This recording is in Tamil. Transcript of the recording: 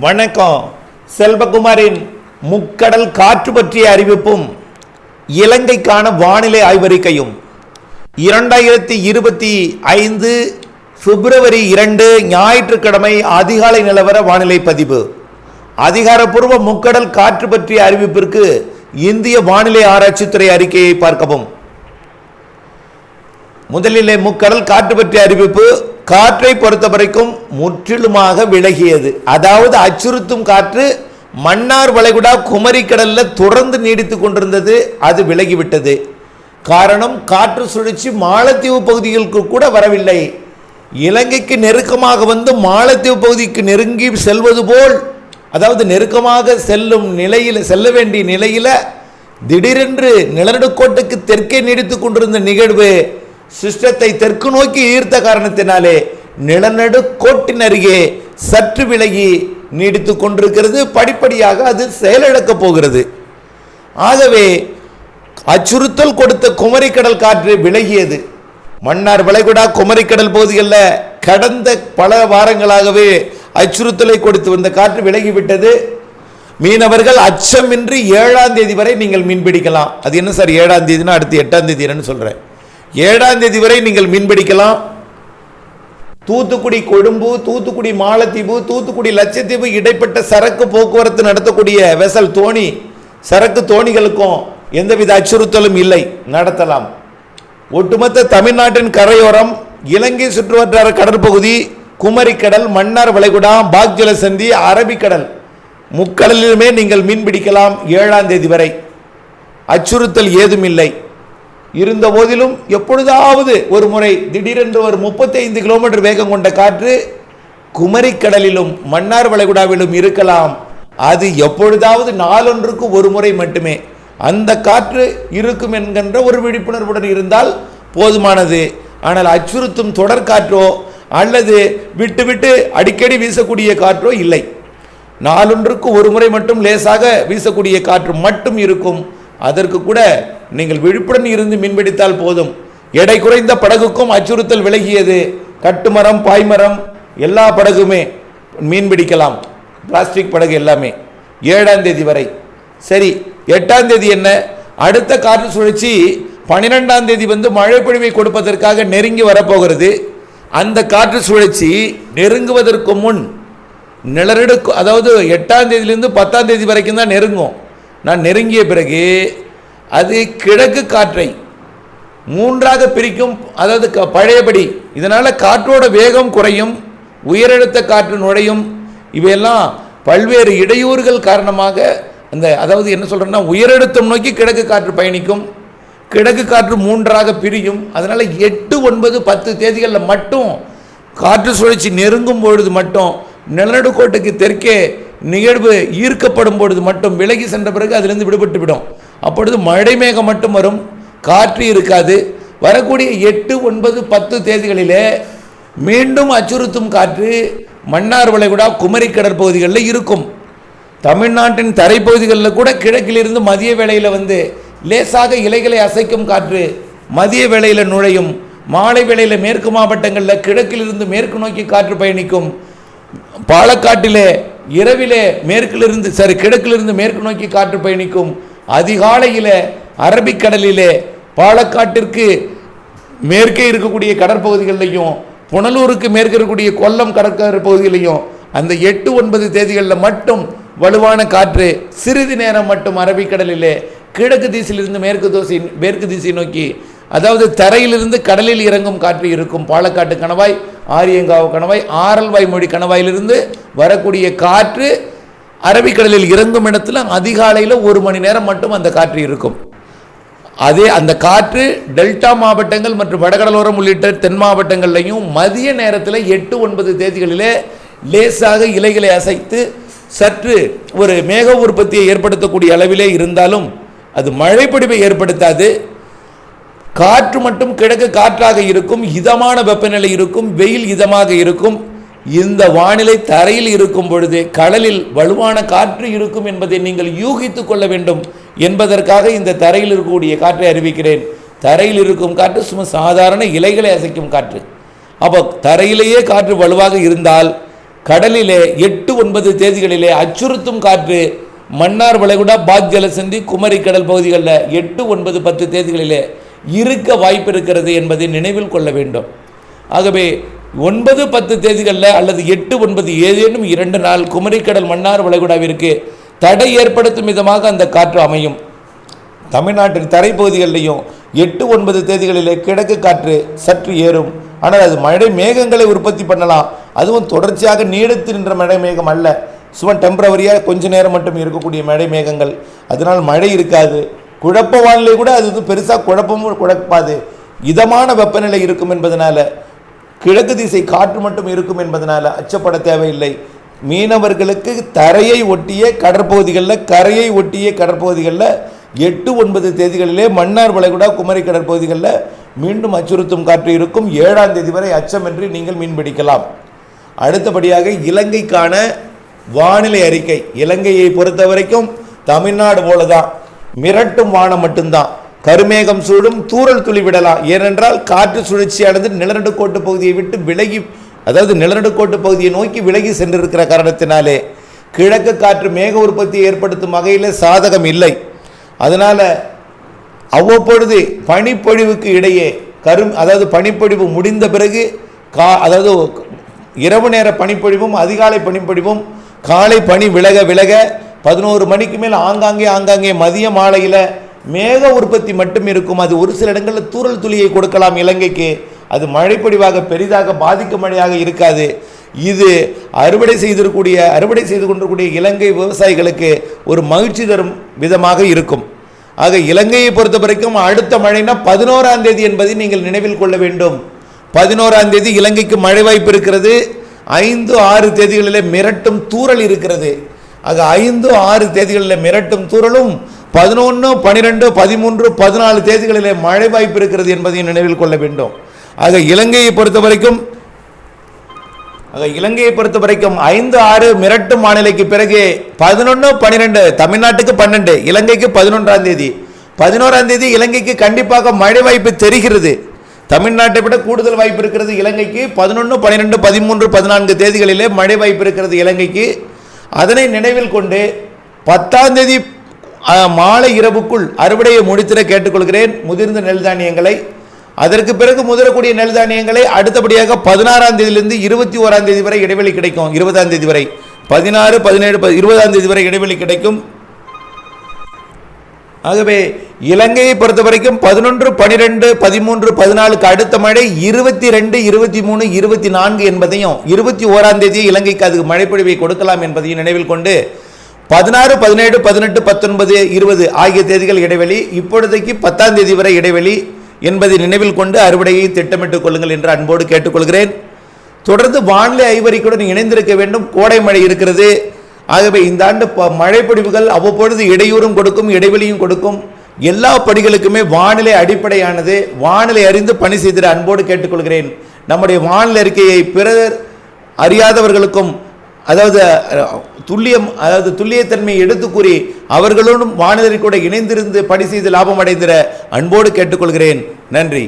வணக்கம். செல்வகுமாரின் முக்கடல் காற்று பற்றிய அறிவிப்பும் இலங்கைக்கான வானிலை ஆய்வறிக்கையும். இரண்டாயிரத்தி இருபத்தி ஐந்து பிப்ரவரி இரண்டு ஞாயிற்றுக்கிழமை அதிகாலை நிலவர வானிலை பதிவு. அதிகாரப்பூர்வ முக்கடல் காற்று பற்றிய அறிவிப்பிற்கு இந்திய வானிலை ஆராய்ச்சித்துறை அறிக்கையை பார்க்கவும். முதலிலே முக்கடல் காற்று பற்றிய அறிவிப்பு காற்றை பொறுத்த வரைக்கும் முற்றிலுமாக விலகியது. அதாவது அச்சுறுத்தும் காற்று மன்னார் வளைகுடா குமரி தொடர்ந்து நீடித்து கொண்டிருந்தது அது விலகிவிட்டது. காரணம் காற்று சுழற்சி மாலத்தீவு பகுதிகளுக்கு கூட வரவில்லை. இலங்கைக்கு நெருக்கமாக வந்து மாலத்தீவு பகுதிக்கு நெருங்கி செல்வது போல் அதாவது நெருக்கமாக செல்லும் நிலையில் செல்ல வேண்டிய நிலையில் திடீரென்று நிலநடுக்கோட்டுக்கு தெற்கே நீடித்து கொண்டிருந்த நிகழ்வு சிஸ்டத்தை தெற்கு நோக்கி ஈர்த்த காரணத்தினாலே நிலநடுக்கோட்டின் அருகே சற்று விலகி நீடித்து கொண்டிருக்கிறது. படிப்படியாக அது செயலிழக்கப் போகிறது. ஆகவே அச்சுறுத்தல் கொடுத்த குமரிக்கடல் காற்று விலகியது. மன்னார் வளைகுடா குமரிக்கடல் பகுதிகளில் கடந்த பல வாரங்களாகவே அச்சுறுத்தலை கொடுத்து வந்த காற்று விலகிவிட்டது. மீனவர்கள் அச்சமின்றி ஏழாம் தேதி வரை நீங்கள் மீன் பிடிக்கலாம். அது என்ன சார் ஏழாம் தேதினா அடுத்து எட்டாம் தேதி என்னன்னு சொல்கிறேன் ஏழாம் தேதி வரை நீங்கள் மீன் பிடிக்கலாம். தூத்துக்குடி கொழும்பு தூத்துக்குடி மாலத்தீவு தூத்துக்குடி லட்சத்தீவு இடைப்பட்ட சரக்கு போக்குவரத்து நடத்தக்கூடிய வெசல் தோணி சரக்கு தோணிகளுக்கும் எந்தவித அச்சுறுத்தலும் இல்லை. நடத்தலாம். ஒட்டுமொத்த தமிழ்நாட்டின் கரையோரம் இலங்கை சுற்றுவட்டார கடற்பகுதி குமரிக்கடல் மன்னார் வளைகுடா பாக்ஜல சந்தி அரபிக்கடல் முக்கடலிலுமே நீங்கள் மீன் பிடிக்கலாம் ஏழாம் தேதி வரை. அச்சுறுத்தல் ஏதும் இல்லை. இருந்த போதிலும் எப்பொழுதாவது ஒரு முறை திடீரென்று ஒரு 35 கிலோமீட்டர் வேகம் கொண்ட காற்று குமரிக்கடலிலும் மன்னார் வளைகுடாவிலும் இருக்கலாம். அது எப்பொழுதாவது நாளொன்றுக்கு ஒரு முறை மட்டுமே. அந்த காற்று இருக்கும் என்கின்ற ஒரு விழிப்புணர்வுடன் இருந்தால் போதுமானது. ஆனால் அச்சுறுத்தும் தொடர் காற்றோ அல்லது விட்டு விட்டு அடிக்கடி வீசக்கூடிய காற்றோ இல்லை. நாளொன்றுக்கு ஒரு முறை மட்டும் லேசாக வீசக்கூடிய காற்று மட்டும் இருக்கும். அதற்கு கூட நீங்கள் விழிப்புடன் இருந்து மீன்பிடித்தால் போதும். எடை குறைந்த படகுக்கும் அச்சுறுத்தல் விலகியது. கட்டுமரம் பாய்மரம் எல்லா படகுமே மீன் பிடிக்கலாம் பிளாஸ்டிக் படகு எல்லாமே. ஏழாம் தேதி வரை. சரி எட்டாம் தேதி என்ன? அடுத்த காற்று சுழற்சி பன்னிரெண்டாம் தேதி வந்து மழை பொழிவை கொடுப்பதற்காக நெருங்கி வரப்போகிறது. அந்த காற்று சுழற்சி நெருங்குவதற்கு முன் நிலநடுக்கு அதாவது எட்டாம் தேதியிலேருந்து பத்தாம் தேதி வரைக்கும் தான் நெருங்கும். நான் நெருங்கிய பிறகு அது கிழக்கு காற்றை மூன்றாக பிரிக்கும் அதாவது க- பழையபடி. இதனால் காற்றோட வேகம் குறையும் உயரழுத்த காற்று நுழையும். இவையெல்லாம் பல்வேறு இடையூறுகள் காரணமாக அந்த அதாவது என்ன சொல்கிறேன்னா உயரழுத்தம் நோக்கி கிழக்கு காற்று பயணிக்கும். கிழக்கு காற்று மூன்றாக பிரியும். அதனால் எட்டு ஒன்பது பத்து தேதிகளில் மட்டும் காற்று சுழற்சி நெருங்கும் பொழுது மட்டும் நிலநடுக்கோட்டுக்கு தெற்கே நிகழ்வு ஈர்க்கப்படும் பொழுது மட்டும் விலகி சென்ற பிறகு அதிலிருந்து விடுபட்டு விடும். அப்பொழுது மழை மேகம் மட்டும் வரும். காற்று இருக்காது. வரக்கூடிய எட்டு ஒன்பது பத்து தேதிகளிலே மீண்டும் அச்சுறுத்தும் காற்று மன்னார் வளைகுடா குமரி கடற்பகுதிகளில் இருக்கும். தமிழ்நாட்டின் தரைப்பகுதிகளில் கூட கிழக்கிலிருந்து மதிய வேளையில் வந்து லேசாக இலைகளை அசைக்கும் காற்று மதிய வேளையில் நுழையும். மாலை வேளையில் மேற்கு மாவட்டங்களில் கிழக்கிலிருந்து மேற்கு நோக்கி காற்று பயணிக்கும். பாலக்காட்டிலே இரவிலே மேற்கிலிருந்து சரி கிழக்கிலிருந்து மேற்கு நோக்கி காற்று பயணிக்கும். அதிகாலையில் அரபிக்கடலிலே பாலக்காட்டிற்கு மேற்கே இருக்கக்கூடிய கடற்பகுதிகளிலையும் புனலூருக்கு மேற்கே இருக்கக்கூடிய கொல்லம் கடற்கரை பகுதியிலையும் அந்த எட்டு ஒன்பது தேதிகளில் மட்டும் வலுவான காற்று சிறிது நேரம் மட்டும் அரபிக்கடலிலே கிழக்கு திசையிலிருந்து மேற்கு தோசை மேற்கு திசை நோக்கி அதாவது தரையிலிருந்து கடலில் இறங்கும் காற்று இருக்கும் பாலக்காட்டு கணவாய் ஆரியங்காவு கணவாய் ஆரல்வாய் மொழி கணவாயிலிருந்து வரக்கூடிய காற்று அரபிக்கடலில் இறங்கும் இடத்துல அதிகாலையில் ஒரு மணி நேரம் மட்டும் அந்த காற்று இருக்கும். அதே அந்த காற்று டெல்டா மாவட்டங்கள் மற்றும் வடகடலோரம் உள்ளிட்ட தென் மாவட்டங்கள்லையும் மதிய நேரத்தில் எட்டு ஒன்பது தேதிகளிலே லேசாக இலைகளை அசைத்து சற்று ஒரு மேக உற்பத்தியை ஏற்படுத்தக்கூடிய அளவிலே இருந்தாலும் அது மழைப்பொடிவை ஏற்படுத்தாது. காற்று மட்டும் கிழக்கு காற்றாக இருக்கும் இதமான வெப்பநிலை இருக்கும் வெயில் இதமாக இருக்கும். இந்த வானிலை தரையில் இருக்கும் பொழுது கடலில் வலுவான காற்று இருக்கும் என்பதை நீங்கள் யூகித்துக் கொள்ள வேண்டும் என்பதற்காக இந்த தரையில் இருக்கக்கூடிய காற்றை அறிவிக்கிறேன். தரையில் இருக்கும் காற்று சும்மா சாதாரண இலைகளை அசைக்கும் காற்று. அப்போ தரையிலேயே காற்று வலுவாக இருந்தால் கடலிலே எட்டு ஒன்பது தேதிகளிலே அச்சுறுத்தும் காற்று மன்னார் வளைகுடா பாத் ஜலசந்தி குமரி கடல் பகுதிகளில் எட்டு ஒன்பது பத்து தேதிகளிலே இருக்க வாய்ப்பு இருக்கிறது என்பதை நினைவில் கொள்ள வேண்டும். ஆகவே ஒன்பது பத்து தேதிகளில் அல்லது எட்டு ஒன்பது ஏதேனும் இரண்டு நாள் குமரிக்கடல் மன்னார் வளைகுடாவிற்கு தடை ஏற்படுத்தும் விதமாக அந்த காற்று அமையும். தமிழ்நாட்டின் தரைப்பகுதிகளிலையும் எட்டு ஒன்பது தேதிகளிலே கிழக்கு காற்று சற்று ஏறும். ஆனால் அது மழை மேகங்களை உற்பத்தி பண்ணலாம். அதுவும் தொடர்ச்சியாக நீடித்து நின்ற மழை மேகம் அல்ல. சும்மா டெம்பரவரியாக கொஞ்ச நேரம் மட்டும் இருக்கக்கூடிய மழை மேகங்கள். அதனால் மழை இருக்காது. குழப்ப வானிலை கூட அது வந்து பெருசாக குழப்பமும் குழப்பாது. இதமான வெப்பநிலை இருக்கும் என்பதனால கிழக்கு திசை காற்று மட்டும் இருக்கும் என்பதனால் அச்சப்பட தேவையில்லை. மீனவர்களுக்கு தரையை ஒட்டிய கடற்பகுதிகளில் கரையை ஒட்டிய கடற்பகுதிகளில் எட்டு ஒன்பது தேதிகளிலே மன்னார் வளைகுடா குமரி கடற்பகுதிகளில் மீண்டும் அச்சுறுத்தும் காற்று இருக்கும். ஏழாம் தேதி வரை அச்சமின்றி நீங்கள் மீன்பிடிக்கலாம் அடுத்தபடியாக இலங்கைக்கான வானிலை அறிக்கை. இலங்கையை பொறுத்த வரைக்கும் தமிழ்நாடு போல தான் மிரட்டும் வானம் மட்டும்தான். கருமேகம் சூடும் தூறல் துளி விடலாம் ஏனென்றால் காற்று சுழற்சி அடைந்து நிலநடுக்கோட்டு பகுதியை விட்டு விலகி அதாவது நிலநடுக்கோட்டு பகுதியை நோக்கி விலகி சென்றிருக்கிற காரணத்தினாலே கிழக்கு காற்று மேக உற்பத்தியை ஏற்படுத்தும் வகையில் சாதகம் இல்லை. அதனால் அவ்வப்பொழுது பனிப்பொழிவுக்கு இடையே கரும் அதாவது பனிப்பொழிவு முடிந்த பிறகு கா அதாவது இரவு நேர பனிப்பொழிவும் அதிகாலை பனிப்பொழிவும் காலை பனி விலக விலக பதினோரு மணிக்கு மேல் ஆங்காங்கே ஆங்காங்கே மதிய மாலையில் மேக உற்பத்தி மட்டும் இருக்கும். அது ஒரு சில இடங்களில் தூரல் துளியை கொடுக்கலாம் இலங்கைக்கு. அது மழைப்பொழிவாக பெரிதாக பாதிக்கும் மழையாக இருக்காது. இது அறுவடை செய்திருக்கூடிய அறுவடை செய்து கொண்டிருக்கூடிய இலங்கை விவசாயிகளுக்கு ஒரு மகிழ்ச்சி தரும் விதமாக இருக்கும். ஆக இலங்கையை பொறுத்த வரைக்கும் அடுத்த மழைனா பதினோராம் தேதி என்பதை நீங்கள் நினைவில் கொள்ள வேண்டும். பதினோராம் தேதி இலங்கைக்கு மழை வாய்ப்பு இருக்கிறது. ஐந்து ஆறு தேதிகளிலே மிரட்டும் தூறல் இருக்கிறது. ஆக ஐந்து ஆறு தேதிகளில் மிரட்டும் தூறலும் பதினொன்று பனிரெண்டு பதிமூன்று பதினாலு தேதிகளிலே மழை வாய்ப்பு இருக்கிறது என்பதையும் நினைவில் கொள்ள வேண்டும். ஆக இலங்கையை பொறுத்த வரைக்கும் ஆக இலங்கையை பொறுத்த வரைக்கும் ஐந்து ஆறு மிரட்டும் மாநிலைக்கு பிறகு பதினொன்று பன்னிரெண்டு தமிழ்நாட்டுக்கு பன்னெண்டு இலங்கைக்கு பதினொன்றாம் தேதி. பதினோராம் தேதி இலங்கைக்கு கண்டிப்பாக மழை வாய்ப்பு தெரிகிறது. தமிழ்நாட்டை விட கூடுதல் வாய்ப்பு இருக்கிறது இலங்கைக்கு. பதினொன்று பன்னிரெண்டு பதிமூன்று பதினான்கு தேதிகளிலே மழை வாய்ப்பு இருக்கிறது இலங்கைக்கு. அதனை நினைவில் கொண்டு பத்தாம் தேதி மாலை இரவுக்குள் அறுவடையை முடித்திட கேட்டுக்கொள்கிறேன். முதிர்ந்த நெல் தானியங்களை அதற்கு பிறகு முதிரக்கூடிய நெல் தானியங்களை அடுத்தபடியாக பதினாறாம் தேதியிலிருந்து இருபத்தி ஓராம் தேதி வரை இடைவெளி கிடைக்கும். இருபதாம் தேதி வரை. பதினாறு பதினேழு ப- இருபதாம் தேதி வரை இடைவெளி கிடைக்கும். ஆகவே இலங்கையை பொறுத்த வரைக்கும் பதினொன்று பனிரெண்டு பதிமூன்று பதினாலுக்கு அடுத்த மழை இருபத்தி ரெண்டு இருபத்தி மூணு இருபத்தி நான்கு என்பதையும் இருபத்தி ஓராம் தேதி இலங்கைக்கு அதுக்கு மழைப்பொழிவை கொடுக்கலாம் என்பதையும் நினைவில் கொண்டு பதினாறு பதினேழு பதினெட்டு பத்தொன்பது இருபது ஆகிய தேதிகள் இடைவெளி இப்பொழுதைக்கு பத்தாம் தேதி வரை இடைவெளி என்பதை நினைவில் கொண்டு அறுவடையை திட்டமிட்டுக் கொள்ளுங்கள் என்று அன்போடு கேட்டுக்கொள்கிறேன். தொடர்ந்து வானிலை ஐவரிக்குடன் இணைந்திருக்க வேண்டும். கோடை மழை இருக்கிறது. ஆகவே இந்த ஆண்டு ப- மழைப்பொழிவுகள் அவ்வப்பொழுது இடையூறும் கொடுக்கும் இடைவெளியும் கொடுக்கும். எல்லா பணிகளுக்குமே வானிலை அடிப்படையானது. வானிலை அறிந்து பணி செய்திட அன்போடு கேட்டுக்கொள்கிறேன். நம்முடைய வானிலை அறிக்கையை பிறர் அறியாதவர்களுக்கும் அதாவது துல்லியம் அதாவது துல்லியத்தன்மையை எடுத்து கூறி அவர்களோடும் வானிலை கூட இணைந்திருந்து பணி செய்து லாபம் அடைந்திட அன்போடு கேட்டுக்கொள்கிறேன். நன்றி.